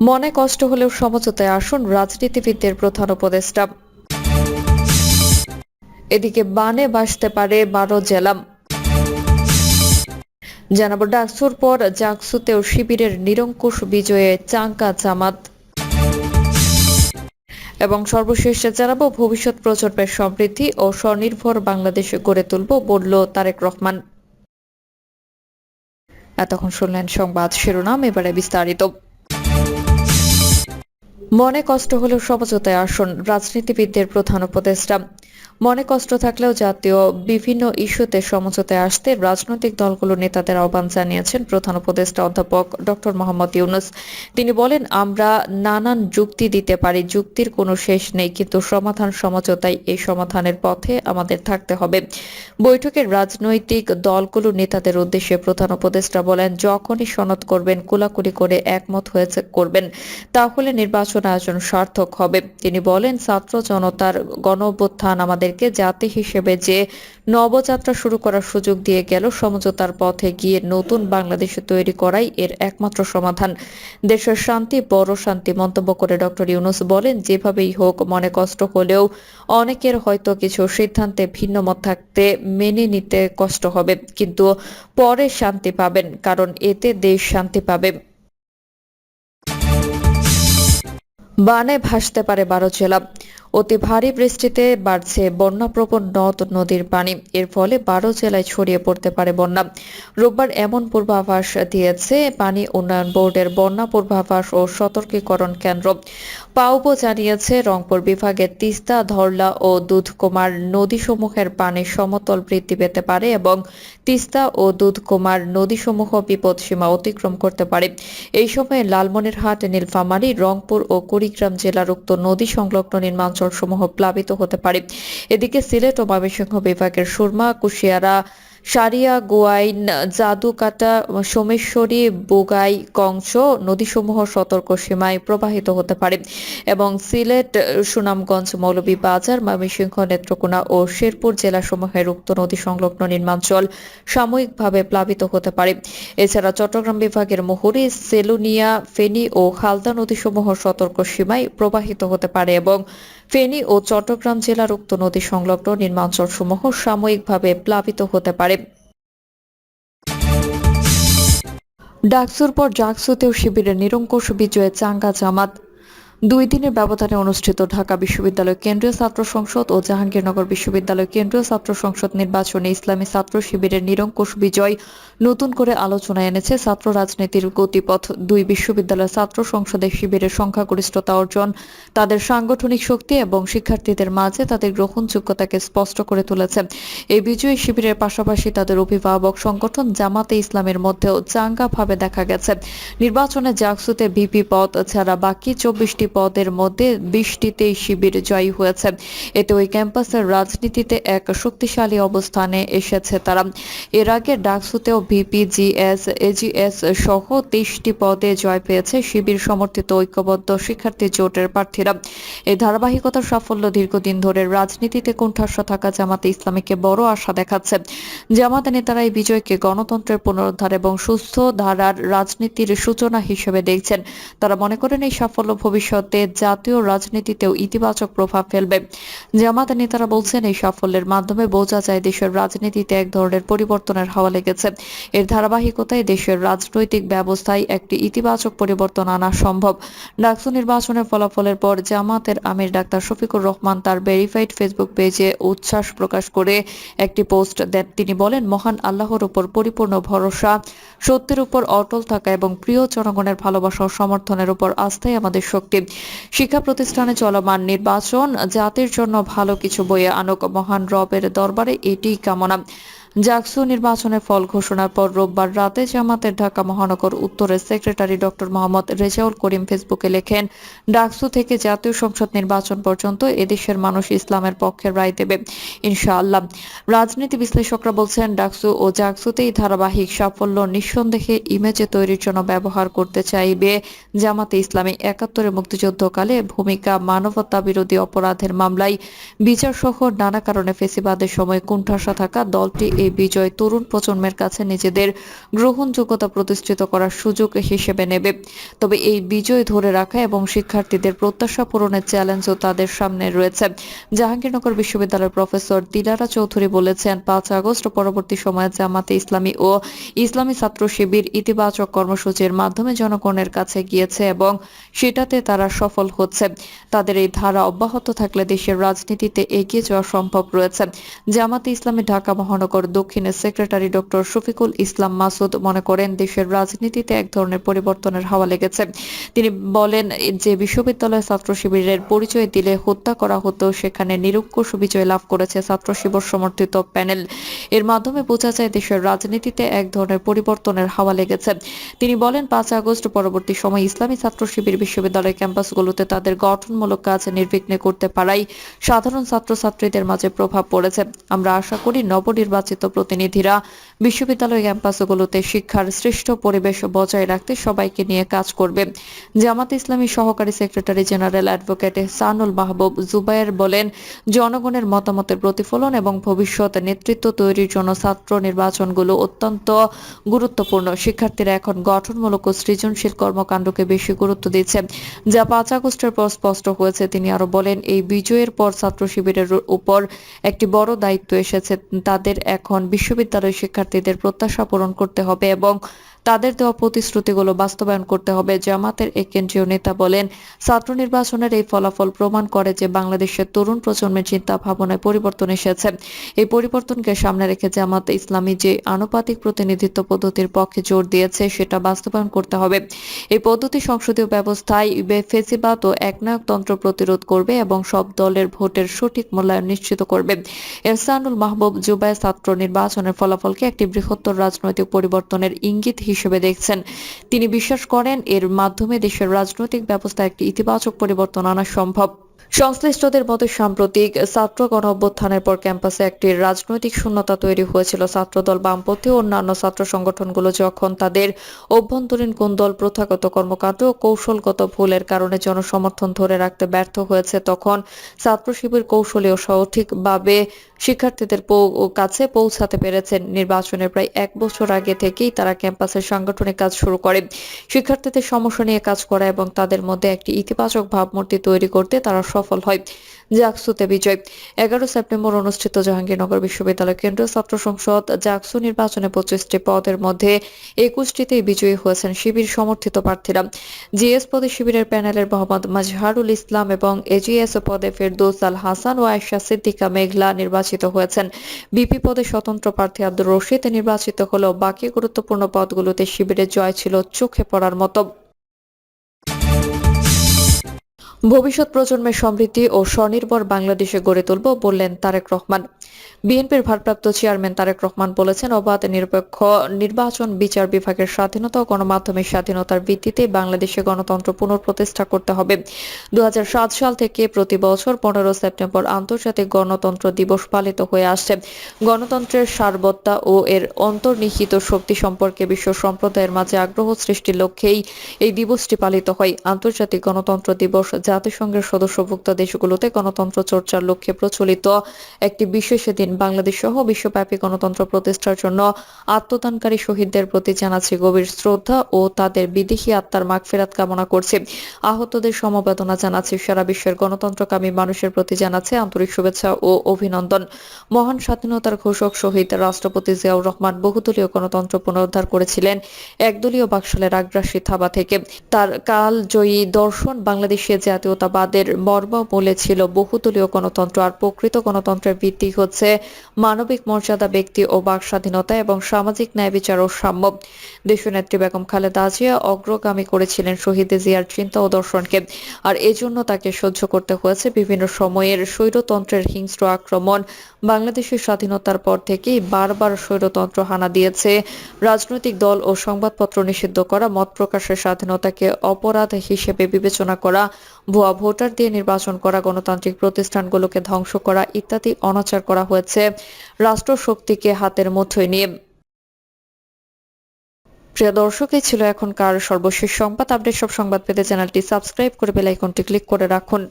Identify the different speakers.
Speaker 1: মনে কষ্ট হলেও সমঝোতায় আসুন রাজনীতিবিদদের প্রধান উপদেষ্টা। এদিকে বানে বাসতে পারে বারো জেলা। জানাব, ডাকসুর পর জাকসুতেও শিবিরের নিরঙ্কুশ বিজয়ে চাঙ্কা জামাত। এবং সর্বশেষ জানাব, ভবিষ্যৎ প্রজন্মের সমৃদ্ধি ও স্বনির্ভর বাংলাদেশ গড়ে তুলব বলল তারেক রহমান। এতক্ষণ শুনলেন সংবাদ শিরোনাম, এবারে বিস্তারিত। মনে কষ্ট হলেও সমঝোতায় আসুন রাজনীতিবিদদের প্রধান উপদেষ্টা। মনে কষ্ট থাকলেও জাতীয় বিভিন্ন ইস্যুতে সমঝোতায় আসতে রাজনৈতিক দলগুলোর নেতাদের আহ্বান জানিয়েছেন প্রধান উপদেষ্টা অধ্যাপক ডক্টর মোহাম্মদ ইউনুস। তিনি বলেন, আমরা নানান যুক্তি দিতে পারি, যুক্তির কোনো শেষ নেই, কিন্তু সমাধান সমঝোতায় এই সমাধানের পথে আমাদের থাকতে হবে। বৈঠকে রাজনৈতিক দলগুলো নেতাদের উদ্দেশ্যে প্রধান উপদেষ্টা বলেন, যখনই সনদ করবেন, কুলাকুলি করে একমত হয়েছে, করবেন। তাহলে নির্বাচন আয়োজন সার্থক হবে। তিনি বলেন, ছাত্র জনতার গণ অভ্যুত্থান আমাদেরকে জাতি হিসেবে যে নবযাত্রা শুরু করার সুযোগ দিয়ে গেল, সমঝোতার পথে গিয়ে নতুন বাংলাদেশ তৈরি করাই এর একমাত্র সমাধান। দেশের শান্তি, বড় শান্তি মন্তব্য করে ডক্টর ইউনুস বলেন, যেভাবেই হোক মনে কষ্ট হলেও অনেকের হয়তো কিছু সিদ্ধান্তে ভিন্ন মত থাকতে মেনে নিতে কষ্ট হবে, কিন্তু পরে শান্তি পাবেন, কারণ এতে দেশ শান্তি পাবে। বানে ভাসতে পারে বারো জেলা। অতি ভারী বৃষ্টিতে বাড়ছে বন্যাপ্রবণ নদ নদীর পানি। এর ফলে বারো জেলায় ছড়িয়ে পড়তে পারে বন্যা। রোববার এমন পূর্বাভাস দিয়েছে পানি উন্নয়ন বোর্ডের বন্যা পূর্বাভাস ও সতর্কীকরণ কেন্দ্র। পাউবো জানিয়েছে রংপুর বিভাগের তিস্তা, ধরলা ও দুধকুমার নদীসমূহের পানি সমতল বৃদ্ধি পেতে পারে এবং তিস্তা ও দুধকুমার নদীসমূহ বিপদসীমা অতিক্রম করতে পারে। এই সময়ে লালমনিরহাট, নীলফামারী, রংপুর ও কুড়িগ্রাম জেলার উক্ত নদী সংলগ্ন নির্মাঞ্চল সমূহ প্লাবিত হতে পারে। এদিকে সিলেট ও ময়মনসিংহ বিভাগের সুরমা, কুশিয়ারা সারিয়া, গোয়াইন, জাদুকাটা, সোমেশ্বরী, বোগাই, কংস নদীসমূহ সতর্ক সীমায় প্রবাহিত হতে পারে এবং সিলেট, সুনামগঞ্জ মৌলভীবাজার ময়মনসিংহ, নেত্রকোনা ও শেরপুর জেলাসমূহের উক্ত নদী সংলগ্ন নির্মাঞ্চল সাময়িকভাবে প্লাবিত হতে পারে। এছাড়া চট্টগ্রাম বিভাগের মুহুরী, সেলুনিয়া, ফেনী ও খালদা নদীসমূহ সতর্ক সীমায় প্রবাহিত হতে পারে এবং ফেনী ও চট্টগ্রাম জেলার উক্ত নদী সংলগ্ন নির্মাঞ্চলসমূহ সাময়িকভাবে প্লাবিত হতে পারে। ডাকসুর পর জাকসুতেও শিবিরের নিরঙ্কুশ বিজয়ে চাঙ্গা জামাত। দুই দিনের ব্যবধানে অনুষ্ঠিত ঢাকা বিশ্ববিদ্যালয় কেন্দ্রীয় ছাত্র সংসদ ও জাহাঙ্গীরনগর বিশ্ববিদ্যালয় কেন্দ্রীয় ছাত্র সংসদ নির্বাচনে ইসলামী ছাত্র শিবিরের নিরঙ্কুশ বিজয় নতুন করে আলোচনায় এনেছে ছাত্র রাজনীতির গতিপথ। দুই বিশ্ববিদ্যালয় ছাত্র সংসদের শিবিরের সংখ্যাগরিষ্ঠতা অর্জন, তাদের সাংগঠনিক শক্তি এবং শিক্ষার্থীদের মাঝে তাদের গ্রহণযোগ্যতাকে স্পষ্ট করে তুলেছে। এই বিজয়ী শিবিরের পাশাপাশি তাদের অভিভাবক সংগঠন জামাতে ইসলামের মধ্যেও চাঙ্গাভাবে দেখা গেছে। নির্বাচনে জাকসুতে ভিপি পদ ছাড়া বাকি চব্বিশটি পদের মধ্যে বিশটিতেই শিবির জয়ী হয়েছে। এতে ওই ক্যাম্পাসের রাজনীতিতে এক শক্তিশালী অবস্থানে এসেছে তারা। এর আগে ডাকসুতেও ভিপি, জিএস, এজিএস সহ তেইশটি পদে জয় পেয়েছে শিবির সমর্থিত ঐক্যবদ্ধ শিক্ষার্থী জোটের প্রার্থীরা। এই ধারাবাহিকতার সাফল্য দীর্ঘদিন ধরে রাজনীতিতে কুণ্ঠাস্য থাকা জামাতে ইসলামীকে বড় আশা দেখাচ্ছে। জামাত নেতারা এই বিজয়কে গণতন্ত্রের পুনরুদ্ধার এবং সুস্থ ধারার রাজনীতির সূচনা হিসেবে দেখছেন। তারা মনে করেন এই সাফল্য ভবিষ্যতে জাতীয় রাজনীতিতেও ইতিবাচক প্রভাব ফেলবে। জামাত নেতারা বলছেন, এই সাফল্যের মাধ্যমে বোঝা যায় দেশের রাজনীতিতে এক ধরনের পরিবর্তনের হাওয়া লেগেছে। এর ধারাবাহিকতায় দেশের রাজনৈতিক ব্যবস্থায় একটি ইতিবাচক পরিবর্তন আনা সম্ভব। ডাকসু নির্বাচনের ফলাফলের পর জামাতের আমির ডাক্তার শফিকুর রহমান তার ভেরিফাইড ফেসবুক পেজে উচ্ছ্বাস প্রকাশ করে একটি পোস্ট দেন। তিনি বলেন, মহান আল্লাহর উপর পরিপূর্ণ ভরসা, সত্যের উপর অটল থাকা এবং প্রিয় জনগণের ভালোবাসা ও সমর্থনের উপর আস্থাই আমাদের শক্তি। শিক্ষা প্রতিষ্ঠানে চলমান নির্বাচন জাতির জন্য ভালো কিছু বয়ে আনুক মহান রবের দরবারে এটি কামনা। জাকসু নির্বাচনের ফল ঘোষণার পর রোববার রাতে জামাতের ঢাকা মহানগর উত্তরের সেক্রেটারি ডক্টর মোহাম্মদ রেজাউল করিম ফেসবুকে লেখেন, ডাকসু থেকে জাতীয় সংসদ নির্বাচন পর্যন্ত এদেশের মানুষ ইসলামের পক্ষে রায় দেবে। ইনশাআল্লাহ। রাজনীতি বিশ্লেষকরা বলছেন, ডাকসু ও জাকসুতেই ধারাবাহিক সাফল্য নিঃসন্দেহে ইমেজে তৈরির জন্য ব্যবহার করতে চাইবে। জামাতে ইসলামী একাত্তরে মুক্তিযুদ্ধকালে ভূমিকা মানবতা বিরোধী অপরাধের মামলায় বিচারসহ নানা কারণে ফেসিবাদের সময় কুণ্ঠাসা থাকা দলটি এই বিজয় তরুণ প্রজন্মের কাছে নিজেদের গ্রহণযোগ্যতা প্রতিষ্ঠিত করার সুযোগ হিসেবে নেবে। তবে এই বিজয় ধরে রাখা এবং শিক্ষার্থীদের প্রত্যাশা পূরণের চ্যালেঞ্জও তাদের সামনে রয়েছে। জাহাঙ্গীরনগর বিশ্ববিদ্যালয়ের প্রফেসর দিলারা চৌধুরী বলেছেন, পাঁচ আগস্ট পরবর্তী সময়ে জামাতে ইসলামী ও ইসলামী ছাত্র শিবির ইতিবাচক কর্মসূচির মাধ্যমে জনগণের কাছে গিয়েছে এবং সেটাতে তারা সফল হচ্ছে। তাদের এই ধারা অব্যাহত থাকলে দেশের রাজনীতিতে এগিয়ে যাওয়া সম্ভব রয়েছে। জামাতে ইসলামী ঢাকা মহানগর দক্ষিণের সেক্রেটারি ডক্টর শফিকুল ইসলাম মাসুদ মনে করেন, দেশের রাজনীতিতে এক ধরনের পরিবর্তনের হাওয়া লেগেছে। তিনি বলেন, যে বিশ্ববিদ্যালয় ছাত্র শিবিরের পরিচয় দিলে হত্যা করা হতো, সেখানে নিরঙ্কুশ বিজয় লাভ করেছে ছাত্র শিবির সমর্থিত প্যানেল। এর মাধ্যমে বোঝা যায়, দেশের রাজনীতিতে এক ধরনের পরিবর্তনের হাওয়া লেগেছে। তিনি বলেন, পাঁচ আগস্ট পরবর্তী সময় ইসলামী ছাত্র শিবির বিশ্ববিদ্যালয় ক্যাম্পাসগুলোতে তাদের গঠনমূলক কাজ নির্বিঘ্নে করতে পারাই সাধারণ ছাত্রছাত্রীদের মাঝে প্রভাব পড়েছে। আমরা আশা করি, নবনির্বাচিত প্রতিনিধিরা বিশ্ববিদ্যালয় ক্যাম্পাসগুলোতে শিক্ষার সৃষ্ট পরিবেশ বজায় রাখতে সবাইকে নিয়ে কাজ করবে। জামাত ইসলামী সহকারী secretary general advocate Sanul Mahbub Zubair বলেন, জনগণের মতামতের প্রতিফলন এবং ভবিষ্যৎ নেতৃত্ব তৈরির জন্য ছাত্র নির্বাচনগুলো অত্যন্ত গুরুত্বপূর্ণ। শিক্ষার্থীরা এখন গঠনমূলক ও সৃজনশীল কর্মকাণ্ডকে বেশি গুরুত্ব দিচ্ছে। যা পাঁচ আগস্টের পর স্পষ্ট হয়েছে, তিনি আরও বলেন, এই বিজয়ের পর ছাত্র শিবিরের উপর একটি বড় দায়িত্ব এসেছে। তাদের এখন বিশ্ববিদ্যালয় শিক্ষার্থীদের প্রত্যাশা পূরণ করতে হবে এবং তাদের দেওয়া প্রতিশ্রুতিগুলো বাস্তবায়ন করতে হবে, জামাতের এক কেন্দ্রীয় নেতা বলেন। ছাত্র নির্বাচনের এই ফলাফল প্রমাণ করে যে বাংলাদেশের তরুণ প্রজন্মের চিন্তা ভাবনায় পরিবর্তন এসেছে। এই পরিবর্তনকে সামনে রেখে জামাত ইসলামী যে আনুপাতিক প্রতিনিধিত্ব পদ্ধতির পক্ষে জোর দিয়েছে, সেটা বাস্তবায়ন করতে হবে। এই পদ্ধতি সংসদীয় ব্যবস্থায় ফেসিবাদ ও একনায়কতন্ত্র প্রতিরোধ করবে এবং সব দলের ভোটের সঠিক মূল্যায়ন নিশ্চিত করবে। এহসানুল মাহবুব জুবাই ছাত্র নির্বাচনের ফলাফলকে একটি বৃহত্তর রাজনৈতিক পরিবর্তনের ইঙ্গিত হিসেবে দেখছেন। তিনি বিশ্বাস করেন, এর মাধ্যমে দেশের রাজনৈতিক ব্যবস্থা একটি ইতিবাচক পরিবর্তন আনা সম্ভব। সংশ্লিষ্টদের মতে সাম্প্রতিক ছাত্র গণ অভ্যুত্থানের পর ক্যাম্পাসে একটি রাজনৈতিক শূন্যতা তৈরি হয়েছিল। ছাত্রদল বামপন্থী ও অন্যান্য ছাত্র সংগঠনগুলো যখন তাদের অভ্যন্তরীণ কোন্দল, প্রথাগত কর্মকাণ্ড ও কৌশলগত ভুলের কারণে জনসমর্থন ধরে রাখতে ব্যর্থ হয়েছে, তখন ছাত্র শিবির কৌশলী ও সঠিকভাবে শিক্ষার্থীদের কাছে পৌঁছাতে পেরেছেন নির্বাচনের প্রায় এক বছর আগে থেকেই তারা ক্যাম্পাসের সাংগঠনিক কাজ শুরু করে। শিক্ষার্থীদের সমস্যা নিয়ে কাজ করা এবং তাদের মধ্যে একটি ইতিবাচক ভাবমূর্তি তৈরি করতে তারা সফল হয়। জাকসুতে বিজয়। এগারো সেপ্টেম্বর অনুষ্ঠিত জাহাঙ্গীরনগর বিশ্ববিদ্যালয় কেন্দ্রীয় ছাত্র সংসদ জাকসু নির্বাচনে পঁচিশটি পদের মধ্যে একুশটিতেই বিজয়ী হয়েছেন শিবির সমর্থিত প্রার্থীরা। জিএস পদে শিবিরের প্যানেলের মোহাম্মদ মাজহারুল ইসলাম এবং এজিএস পদে ফেরদৌস আল হাসান ও আয়শা সিদ্দিকা মেঘলা নির্বাচিত হয়েছেন। বিপি পদে স্বতন্ত্র প্রার্থী আব্দুর রশিদ নির্বাচিত হলেও বাকি গুরুত্বপূর্ণ পদগুলোতে শিবিরের জয় ছিল চোখে পড়ার মতো। ভবিষ্যৎ প্রজন্মের সমৃদ্ধি ও স্বনির্ভর বাংলাদেশে গড়ে তুলব বললেন তারেক রহমান। বিএনপির ভারপ্রাপ্ত চেয়ারম্যান তারেক রহমান বলেছেন, অবাধ নিরপেক্ষ নির্বাচন বিচার বিভাগের স্বাধীনতা ও গণমাধ্যমের স্বাধীনতার ভিত্তিতে বাংলাদেশে গণতন্ত্র পুনঃপ্রতিষ্ঠা করতে হবে। দু সাল থেকে প্রতি বছর পনেরো সেপ্টেম্বর আন্তর্জাতিক গণতন্ত্র দিবস পালিত হয়ে আসছে। গণতন্ত্রের সারবত্তা ও এর অন্তর্নিহিত শক্তি সম্পর্কে বিশ্ব সম্প্রদায়ের মাঝে আগ্রহ সৃষ্টির লক্ষ্যেই এই দিবসটি পালিত হয়। আন্তর্জাতিক গণতন্ত্র দিবস জাতিসংঘের সদস্যভুক্ত দেশগুলোতে গণতন্ত্র চর্চার লক্ষ্যে প্রচলিত একটি বিশেষ দিন বাংলাদেশ সহ বিশ্বব্যাপী গণতন্ত্র প্রতিষ্ঠার জন্য আত্মদানকারী শহীদদের প্রতি জানাচ্ছি গভীর শ্রদ্ধা ও তাদের বিদেশি আত্মার মাগফেরাত কামনা করছি। আহতদের সমবেদনা জানাচ্ছি সারা বিশ্বের গণতন্ত্রকামী মানুষের প্রতি জানাচ্ছে আন্তরিক শুভেচ্ছা ও অভিনন্দন। মহান স্বাধীনতার ঘোষক শহীদ রাষ্ট্রপতি জিয়াউর রহমান বহুদলীয় গণতন্ত্র পুনরুদ্ধার করেছিলেন একদলীয় বাকশালের আগ্রাসী থাবা থেকে। তার কালজয়ী দর্শন বাংলাদেশের জাতীয়তাবাদের মর্মমূলে ছিল বহুদলীয় গণতন্ত্র আর প্রকৃত গণতন্ত্রের ভিত্তি হচ্ছে মানবিক মর্যাদা, ব্যক্তি ও বাক স্বাধীনতা এবং সামাজিক ন্যায় বিচার ও সাম্য। দেশনেত্রী বেগম খালেদা জিয়া অগ্রগামী করেছিলেন শহীদ জিয়ার চিন্তা ও দর্শনকে। আর এজন্য তাকে সহ্য করতে হয়েছে বিভিন্ন সময়ের স্বৈরতন্ত্রের হিংস্র আক্রমণ। বাংলাদেশের স্বাধীনতার পর থেকেই বারবার স্বৈরতন্ত্র হানা দিয়েছে। রাজনৈতিক দল ও সংবাদপত্র নিষিদ্ধ করা, মত প্রকাশের স্বাধীনতাকে অপরাধ হিসেবে বিবেচনা করা ভুয়া ভোটার দিয়ে নির্বাচন করা, গণতান্ত্রিক প্রতিষ্ঠানগুলোকে ধ্বংস করা ইত্যাদি অনাচার করা হয়েছে রাষ্ট্রশক্তিকে হাতের মুঠোয় নিয়ে। প্রিয় দর্শক, এই ছিল এখনকার সর্বশেষ সংবাদ। আপডেট সব সংবাদ পেতে চ্যানেলটি সাবস্ক্রাইব করে বেল আইকনটি ক্লিক করে রাখুন।